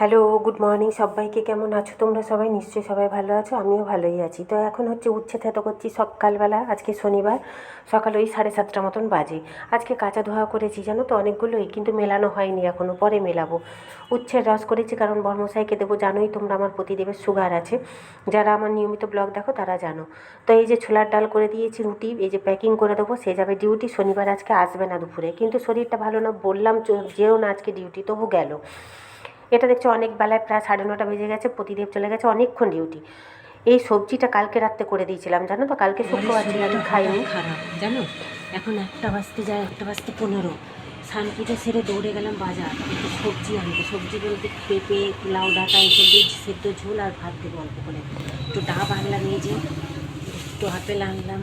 Hello, good morning সবাইকে। কেমন আছো তোমরা সবাই? নিশ্চয়ই সবাই ভালো আছো, আমিও ভালোই আছি। তো এখন হচ্ছে উচ্ছে থেতো করছি সকালবেলা, আজকে শনিবার, সকাল ওই সাড়ে সাতটা মতন বাজে। আজকে কাঁচা ধোয়া করেছি, জানো তো? অনেকগুলোই, কিন্তু মেলানো হয়নি এখনও পরে মেলাবো। উচ্ছের রস করেছি কারণ বর্মশাইকে দেবো, জানোই তোমরা আমার প্রতিদেবের সুগার আছে। যারা আমার নিয়মিত ব্লগ দেখো, তারা জানো। তো এই যে ছোলার ডাল করে দিয়েছি, রুটি, এই যে প্যাকিং করে দেবো, সে যাবে ডিউটি, শনিবার আজকে আসবে না দুপুরে। কিন্তু শরীরটা ভালো না, বললাম যেও না আজকে ডিউটি, তবু গেল। এটা দেখছ অনেক বেলায় প্রায় সাড়ে নটা বেজে গেছে প্রতিদেব চলে গেছে অনেকক্ষণ ডিউটি এই সবজিটা কালকে রাত্রে করে দিয়েছিলাম জানো তো? কালকে শুক্রবার ছিল আমি খাইনি। খারাপ জানো? এখন একটা বাজতে যায় একটা বাজতে পনেরো। স্নান পুজো সেরে দৌড়ে গেলাম বাজার একটু সবজি আনতে। সবজি বলতে পেঁপে লাউ ডাঁটা এইসব দিয়ে সেদ্ধ ঝোল আর ভাত দেবো অল্প করে। একটু ডাব আনলাম এই যে একটু আপেল আনলাম।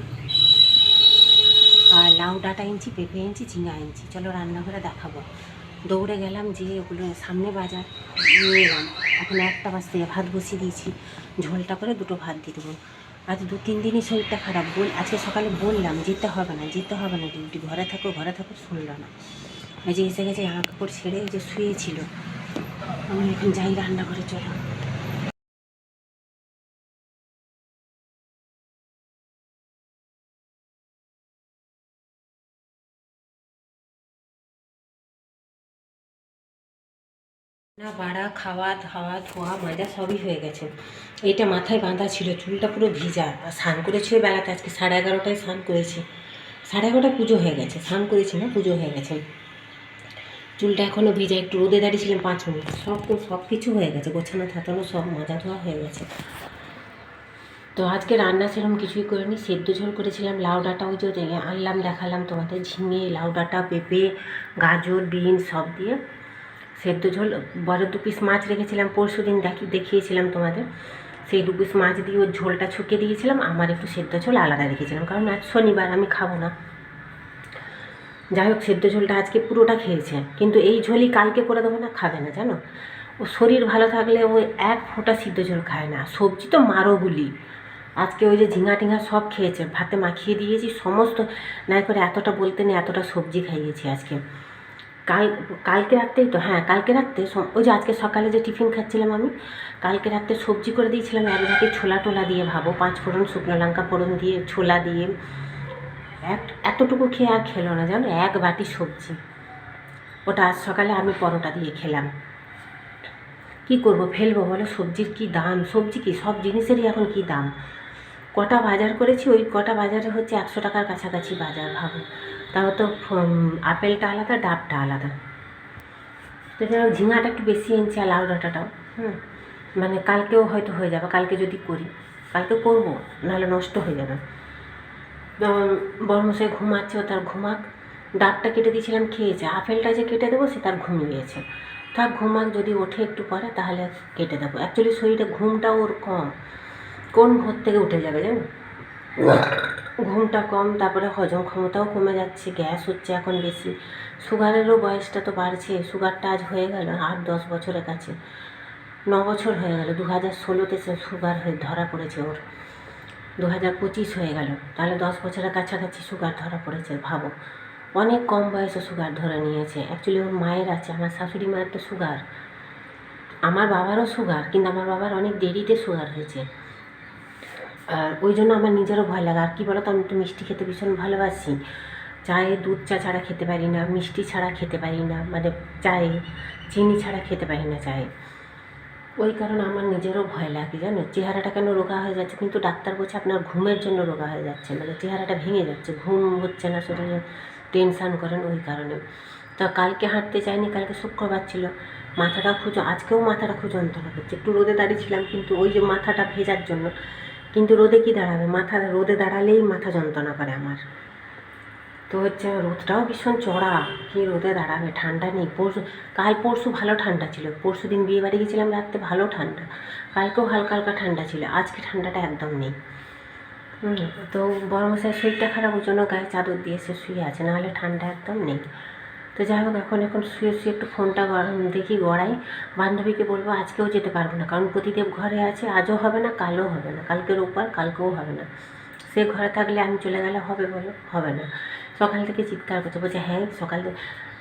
আর লাউ ডাঁটা এনেছি পেঁপে এনেছি ঝিঙা এনেছি চলো রান্নাঘরে দেখাবো। দৌড়ে গেলাম যে ওগুলো সামনে বাজার নিয়ে এলাম। এখন একটা বাস থেকে ভাত বসিয়ে দিয়েছি, ঝোলটা করে দুটো ভাত দিয়ে দেবো। আজ দু তিন দিনই শরীরটা খারাপ। বল আজকে সকালে বললাম, যেতে হবে না, যেতে হবে না ডিউটি ঘরে থাকো ঘরে থাকো, শুনলো না। এই যে এসে গেছে জামা কাপড় ছেড়ে যে শুয়েছিল। আমি এখন যাই রান্না করে চলো। না, বাড়া, খাওয়া, ধাওয়া, ধোয়া মাজা সবই হয়ে গেছে। এটা মাথায় বাঁধা ছিল, চুলটা পুরো ভিজা। আর স্নান করেছিল বেলাতে, আজকে সাড়ে এগারোটায় স্নান করেছি। সাড়ে এগারোটায় পুজো হয়ে গেছে, স্নান করেছি না, পুজো হয়ে গেছে। চুলটা এখনও ভিজা, একটু রোদে দাঁড়িয়েছিলাম পাঁচ মিনিট। সব তো, সব কিছু হয়ে গেছে, গোছানো থাতানো সব মাজা ধোয়া হয়ে গেছে। তো আজকে রান্না সেরকম কিছুই করিনি, সেদ্ধ ঝোল করেছিলাম, লাউ ডাঁটা ওই যে আনলাম, দেখালাম তোমাদের, ঝিঙে, লাউ ডাঁটা, পেঁপে, গাজর বিনস সব দিয়ে। সেদ্ধ ঝোল, বড় দু পিস মাছ রেখেছিলাম, পরশু দিন দেখি, দেখিয়েছিলাম তোমাদের। সেই দু পিস মাছ দিয়ে ওর ঝোলটা ছুকে দিয়েছিলাম, আমার একটু সেদ্ধ ঝোল আলাদা রেখেছিলাম, কারণ আজ শনিবার, আমি খাব না। যাই হোক সেদ্ধ ঝোলটা আজকে পুরোটা খেয়েছে, কিন্তু এই ঝোলই কালকে করে দেবো না, খাবে না, জানো? ও শরীর ভালো থাকলে ও এক ফোঁটা সিদ্ধ ঝোল খায় না, সবজি তো মারো গুলি আজকে ওই যে ঝিঙা টিঙা সব খেয়েছে, ভাতে মাখিয়ে দিয়েছি, সমস্ত, নাই করে এতটা বলতে নেই, এতটা সবজি খাইয়েছি আজকে। কাল, কালকে রাত্রেই তো হ্যাঁ কালকে রাত্রে ওই যে আজকে সকালে যে টিফিন খাচ্ছিলাম আমি, কালকে রাত্রে সবজি করে দিয়েছিলাম, এক বাটি ছোলা টোলা দিয়ে ভাবো, পাঁচ ফোড়ন শুকনো লঙ্কা ফোড়ন দিয়ে, ছোলা দিয়ে। এক, এতটুকু খেয়ে আর খেলো না, জানো, এক বাটি সবজি। ওটা আজ সকালে আমি পরোটা দিয়ে খেলাম। কি করব, ফেলব বলো, সবজির কি দাম? সবজি কি? সব জিনিসেরই এখন কি দাম? কটা বাজার করেছি, ওই কটা বাজারে হচ্ছে একশো টাকার কাছাকাছি বাজার, ভাবো। তাও তো ফ- আপেলটা আলাদা ডাবটা আলাদা। তো যাই হোক, ঝিঙাটা একটু বেশি এনেছি আর লাউ ডাঁটাটাও। হুম। মানে কালকেও হয়তো হয়ে যাবে কালকে যদি করি। কালকে করব নাহলে নষ্ট হয়ে যাবে। বর্মশাই ঘুমাচ্ছে ও তার ঘুমাক। ডাবটা কেটে দিয়েছিলাম খেয়েছে আপেলটা যে কেটে দেবো সে তার ঘুমিয়েছে থাক ঘুমাক যদি ওঠে একটু পরে তাহলে কেটে দেবো। অ্যাকচুয়ালি শরীরে ঘুমটা ওর কম। কোন ভোর থেকে উঠে যাবে জানো? ঘুমটা কম, তারপরে হজম ক্ষমতাও কমে যাচ্ছে, গ্যাস হচ্ছে এখন বেশি। সুগারেরও বয়সটা তো বাড়ছে, সুগারটা আজ হয়ে গেল আট, দশ বছরের কাছে। ন বছর হয়ে গেল দু হাজার ষোলোতে সে সুগার হয়ে ধরা পড়েছে ওর। দু হাজার পঁচিশ হয়ে গেল, তাহলে দশ বছরের কাছাকাছি সুগার ধরা পড়েছে, ভাবো। অনেক কম বয়সে সুগার ধরে নিয়েছে। অ্যাকচুয়ালি ওর মায়ের আছে, আমার শাশুড়ি মায়ের তো সুগার। আমার বাবারও সুগার, কিন্তু আমার বাবার অনেক দেরিতে সুগার হয়েছে। আর ওই জন্য আমার নিজেরও ভয় লাগে। আর কী বলো তো আমি তো মিষ্টি খেতে ভীষণ ভালোবাসি। চায়ে দুধ চা ছাড়া খেতে পারি না, মিষ্টি ছাড়া খেতে পারি না মানে চায়ে চিনি ছাড়া খেতে পারি না চায়ে। ওই কারণে আমার নিজেরও ভয় লাগে, জানো? চেহারাটা কেন রোগা হয়ে যাচ্ছে? কিন্তু ডাক্তার বলছে আপনার ঘুমের জন্য রোগা হয়ে যাচ্ছে মানে চেহারাটা ভেঙে যাচ্ছে, ঘুম হচ্ছে না, শরীরে টেনশান করেন ওই কারণে। তা কালকে হাঁটতে যাইনি, কালকে শুক্রবার ছিল। মাথাটা খুঁজো, আজকেও মাথাটা খুব যন্ত্রণা একটু রোদে দাঁড়িয়েছিলাম কিন্তু ওই যে মাথাটা ভেজার জন্য কিন্তু রোদে কি দাঁড়াবে? মাথা রোদে দাঁড়ালেই মাথা যন্ত্রণা করে আমার। তো হচ্ছে রোদটাও ভীষণ চড়া। কি রোদে দাঁড়াবে? ঠান্ডা নেই। পরশু, কাল পরশু ভালো ঠান্ডা ছিল। পরশু দিন বিয়ে বাড়ি গেছিলাম, রাত্রে ভালো ঠান্ডা। কালকেও হালকা হালকা ঠান্ডা ছিল। আজকে ঠান্ডাটা একদম নেই। তো বড় মশাই শরীরটা খারাপ, ওই জন্য গায়ে চাদর দিয়ে সে শুয়ে আছে। নাহলে ঠান্ডা একদম নেই। তো যাই হোক, এখন এখন শুয়ে শুয়ে একটু ফোনটা দেখি গড়াই। বান্ধবীকে বলব, আজকেও যেতে পারব না। কারণ প্রতিদেব ঘরে আছে, আজও হবে না, কালও হবে না। কালকে রোববার, কালকেও হবে না। সে ঘরে থাকলে আমি চলে গেলে হবে বলো, হবে না। সকাল থেকে চিৎকার করছে, বলছে হ্যাঁ সকাল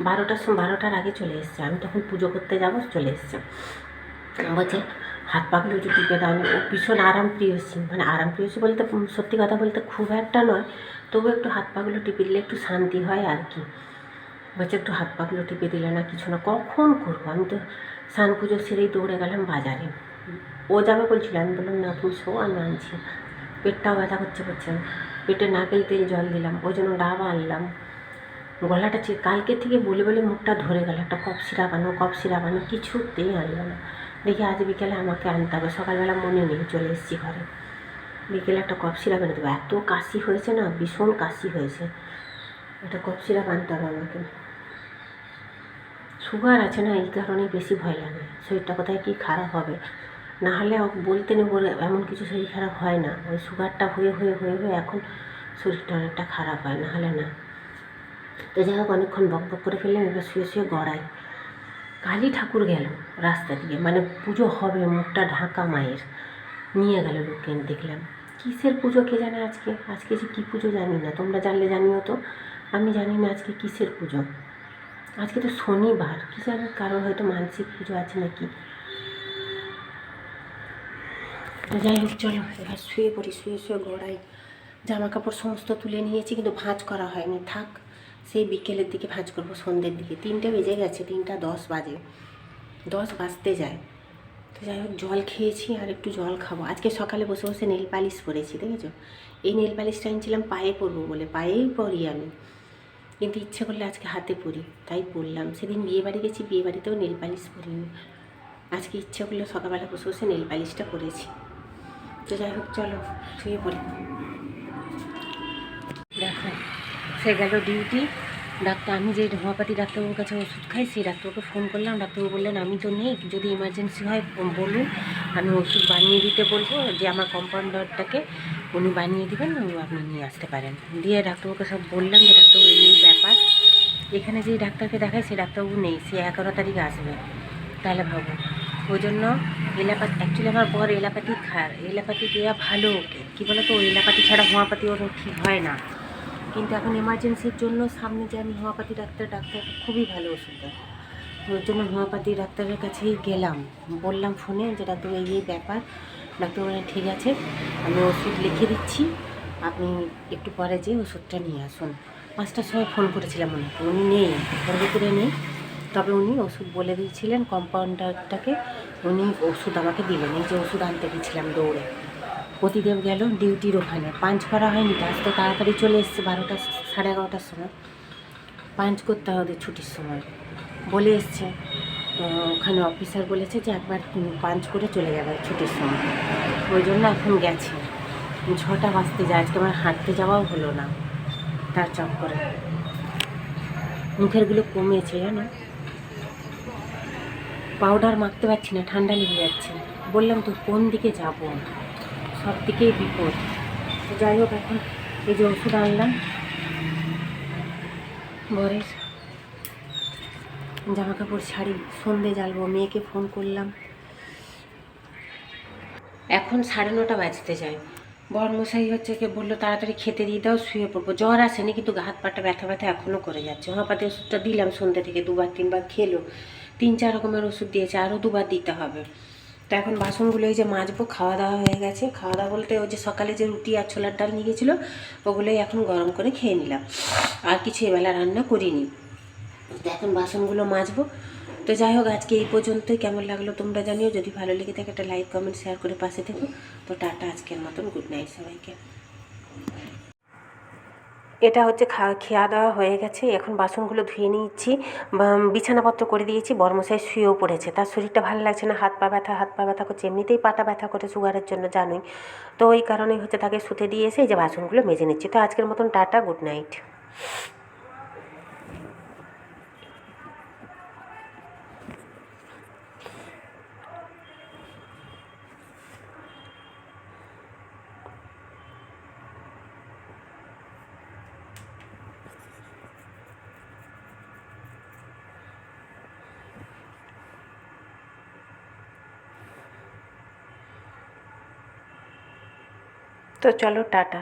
বারোটার সময়, বারোটার আগে চলে এসছে। আমি তখন পুজো করতে যাব, চলে এসছে। বলছে, হাত পাগুলো একটু টিপে দাও। ও ভীষণ আরাম প্রিয়সী মানে আরাম প্রিয়সী বলতে সত্যি কথা বলতে খুব একটা নয়। তবু একটু হাত পাগুলো টিপে দিলে একটু শান্তি হয় আর কি। বলছে, একটু হাত পাগুলো টিপে দিলে না কিছু না, কখন করব? আমি তো স্নান পুজো সেরেই দৌড়ে গেলাম বাজারে। ও যাবে বলছিল, আমি বললাম, না তুমি শো, আমি আনছি। পেটটাও ব্যথা করছে করছে। পেটে নারকেল তেল জল দিলাম, ওই জন্য ডাব আনলাম। গলাটা কালকে থেকে বলে বলে মুখটা ধরে গেল, একটা কফ সিরাপ আনো, কফ সিরাপ আনো, কিছুতেই আনলো না। দেখি আজ বিকেলে আমাকে আনতে হবে, সকালবেলা মনে নেই, চলে এসেছি ঘরে। বিকেলে একটা কফ সিরাপ এনে দেবো। এত কাশি হয়েছে না, ভীষণ কাশি হয়েছে। একটা কফ সিরাপ আনতে হবে আমাকে। সুগার আছে না, এই কারণেই বেশি ভয় লাগে। শরীরটা কোথায় কী খারাপ হবে? না হলে বলতে নেই বলে এমন কিছু শরীর খারাপ হয় না। ওই সুগারটা হয়ে হয়ে হয়ে হয়ে এখন শরীরটা অনেকটা খারাপ হয়, না হলে না। তো যাই হোক, অনেকক্ষণ বক বক করে ফেললাম, এবার শুয়ে শুয়ে গড়াই। কালী ঠাকুর গেল রাস্তা দিয়ে মানে পুজো হবে, মুখটা ঢাকা মায়ের। নিয়ে গেল লোককে, দেখলাম। কিসের পুজো কে জানে আজকে? আজকে যে কী পুজো জানি না, তোমরা জানলে জানিও তো। আমি জানি না আজকে কিসের পুজো। আজকে তো শনিবার, কি জানি কারোর হয়তো মানসিক পুজো আছে নাকি? যাই হোক, চলো, এবার শুয়ে পড়ি, শুয়ে শুয়ে গড়াই। জামা কাপড় সমস্ত তুলে নিয়েছি, কিন্তু ভাঁজ করা হয়নি। থাক, সেই বিকেলের দিকে ভাঁজ করব, সন্ধ্যের দিকে। তিনটে বেজে গেছে, তিনটা দশ বাজে। দশ বাজতে যায়। তো যাই হোক, জল খেয়েছি আর একটু জল খাব। আজকে সকালে বসে বসে নেল পালিশ পরেছি দেখেছ? এই নেল পালিশটা আনছিলাম পায়ে পরবো বলে, পায়েই পরি আমি। কিন্তু ইচ্ছে করলে আজকে হাতে পরি, তাই পরলাম। সেদিন বিয়ে বাড়ি গেছি, বিয়ে বাড়িতেও নেল পালিশ পরিনি। আজকে ইচ্ছে করলে সকালবেলা বসে বসে নেল পালিশটা তো যাই হোক, চলো শুয়ে পড়ি। দেখো, সে গেল ডিউটি। ডাক্তার, আমি যে হোমিওপ্যাথি ডাক্তারবাবুর কাছে ওষুধ খাই, সেই ডাক্তারবাবুকে ফোন করলাম। ডাক্তারবাবু বললেন, আমি তো নেই যদি ইমার্জেন্সি হয়, বলুন। আমি ওষুধ বানিয়ে দিতে বলব যে আমার কম্পাউন্ডারটাকে উনি বানিয়ে দেবেন আপনি নিয়ে আসতে পারেন। দিয়ে ডাক্তারবাবুকে সব বললাম যে ডাক্তারবাবু, এই ব্যাপার। এখানে যে ডাক্তারকে দেখায় সেই ডাক্তারবাবু নেই, সে এগারো তারিখে আসবে। তাহলে ভাবো, ওই জন্য এলাপাতি অ্যাকচুয়ালি আমার বর এলাপাতি খায়, এলাপাতি দেওয়া ভালো ওকে। কী বলো তো ওই এলাপাতি ছাড়া হোমিওপ্যাথি ওর ঠিক হয় না। কিন্তু এখন এমার্জেন্সির জন্য সামনে যে আমি হোমিওপ্যাথি ডাক্তার ডাক্তার খুবই ভালো ওষুধ দেয়। ওর জন্য হোমিওপ্যাথি ডাক্তারের কাছেই গেলাম। বললাম ফোনে যে, ডাক্তার এই ব্যাপার। ডাক্তার বললেন ঠিক আছে, আমি ওষুধ লিখে দিচ্ছি, আপনি একটু পরে যেয়ে ওষুধটা নিয়ে আসুন। পাঁচটার সময় ফোন করেছিলাম হয় উনি নেই ওর ভিতরে নেই। তবে উনি ওষুধ বলে দিয়েছিলেন কম্পাউন্ডারটাকে উনি ওষুধ আমাকে দিলেন, এই যে ওষুধ আনতে গেছিলাম দৌড়ে। প্রতিদেব গেল ডিউটির ওখানে, পাঞ্চ করা হয়নি আজ তো তাড়াতাড়ি চলে এসছে বারোটা, সাড়ে এগারোটার সময়। পাঞ্চ করতে হবে ছুটির সময়। বলে এসছে তো ওখানে অফিসার বলেছে যে একবার পাঞ্চ করে চলে যাবে ছুটির সময়। ওই জন্য এখন গেছে। ছটা বাজতে যায়, আজকে আমার হাঁটতে যাওয়াও হলো না। তার চক্করে মুখেরগুলো কমেছে জানো? পাউডার মাখতে পারছি না, ঠান্ডা লেগে যাচ্ছে। বললাম তো কোন দিকে যাব? সব দিকেই বিপদ। যাই হোক, এখন এই যে ওষুধ আনলাম। বরের জামা কাপড় শাড়ি, সন্ধে জ্বালবো, মেয়েকে ফোন করলাম। এখন সাড়ে নটা বাজতে যায়। বরমশাই হচ্ছে কি বলল, তাড়াতাড়ি খেতে দিয়ে দাও, শুয়ে পড়ব। জ্বর আসেনি কিন্তু হাত পাটা ব্যথা ব্যথা এখনও করে যাচ্ছে। হোমিওপ্যাথি ওষুধটা দিলাম সন্ধ্যে থেকে দুবার তিনবার খেলো। তিন চার রকমের ওষুধ দিয়েছে, আরও দুবার দিতে হবে। তো এখন বাসনগুলো যে মাজবো খাওয়া দাওয়া হয়ে গেছে। খাওয়া দাওয়া বলতে ওই যে সকালে যে রুটি আর ছোলার ডাল নিয়ে গেছিল ওগুলোই এখন গরম করে খেয়ে নিলাম। আর কিছু এবেলা রান্না করিনি। এখন বাসনগুলো মাজবো। তো যাই হোক, আজকে এই পর্যন্তই। কেমন লাগল তোমরা জানিও। যদি ভালো লেগে থাকে, একটা লাইক কমেন্ট শেয়ার করে পাশে থেকো। তো টাটা আজকের মতন। গুড নাইট সবাইকে। এটা হচ্ছে খাওয়া দাওয়া হয়ে গেছে। এখন বাসনগুলো ধুয়ে নিচ্ছি। বা- বিছানাপত্র করে দিয়েছি। বর্মশাই শুয়েও পড়েছে। তার শরীরটা ভালো লাগছে না। হাত পা ব্যথা, হাত পা ব্যথা করছে। এমনিতেই পাটা ব্যথা করে সুগারের জন্য, জানোই। তো ওই কারণেই হচ্ছে তাকে শুতে দিয়ে এসে এই যে বাসনগুলো মেজে নিচ্ছি। তো আজকের মতন টাটা গুড নাইট তো চলো টাটা।